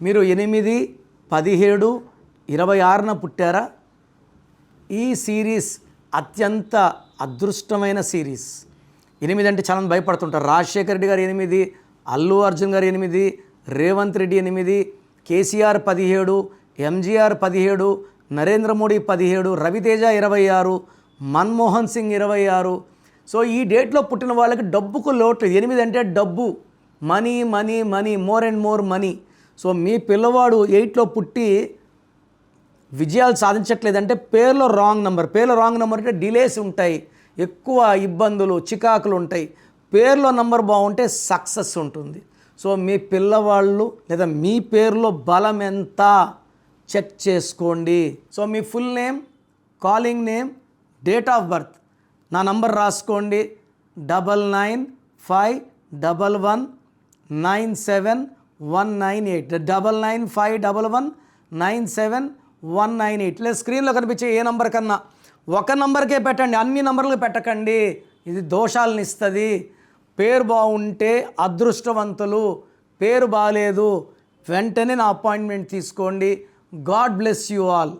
మీరు ఎనిమిది పదిహేడు ఇరవై ఆరున పుట్టారా? ఈ సిరీస్ అత్యంత అదృష్టమైన సిరీస్. ఎనిమిది అంటే చాలా భయపడుతుంటారు. రాజశేఖర రెడ్డి గారు ఎనిమిది అల్లు అర్జున్ గారు ఎనిమిది రేవంత్ రెడ్డి ఎనిమిది కేసీఆర్ పదిహేడు ఎంజీఆర్ పదిహేడు నరేంద్ర మోడీ పదిహేడు రవితేజ ఇరవై ఆరు మన్మోహన్ సింగ్ ఇరవై ఆరు. సో ఈ డేట్లో పుట్టిన వాళ్ళకి డబ్బుకు లోటు ఎనిమిది అంటే డబ్బు. Money money money more and more money. So మీ పిల్లవాడు ఎయిట్లో పుట్టి విజయాలు సాధించట్లేదంటే పేర్లో రాంగ్ నెంబర్. పేర్లో రాంగ్ నెంబర్ అంటే డిలేస్ ఉంటాయి ఎక్కువ ఇబ్బందులు చికాకులు ఉంటాయి. పేర్లో నంబర్ బాగుంటే సక్సెస్ ఉంటుంది. సో మీ పిల్లవాళ్ళు లేదా మీ పేరులో బలం ఎంత చెక్ చేసుకోండి. So me full name calling name date of birth. నా నంబర్ రాసుకోండి double nine five double one nine seven one nine eight double nine five double one nine seven one nine eight లేదు స్క్రీన్లో కనిపించే ఏ number కన్నా ఒక నంబర్కే పెట్టండి అన్ని నంబర్లకు పెట్టకండి. ఇది దోషాలను ఇస్తుంది. పేరు బాగుంటే అదృష్టవంతులు పేరు బాగాలేదు వెంటనే నా అపాయింట్మెంట్ తీసుకోండి. God bless you all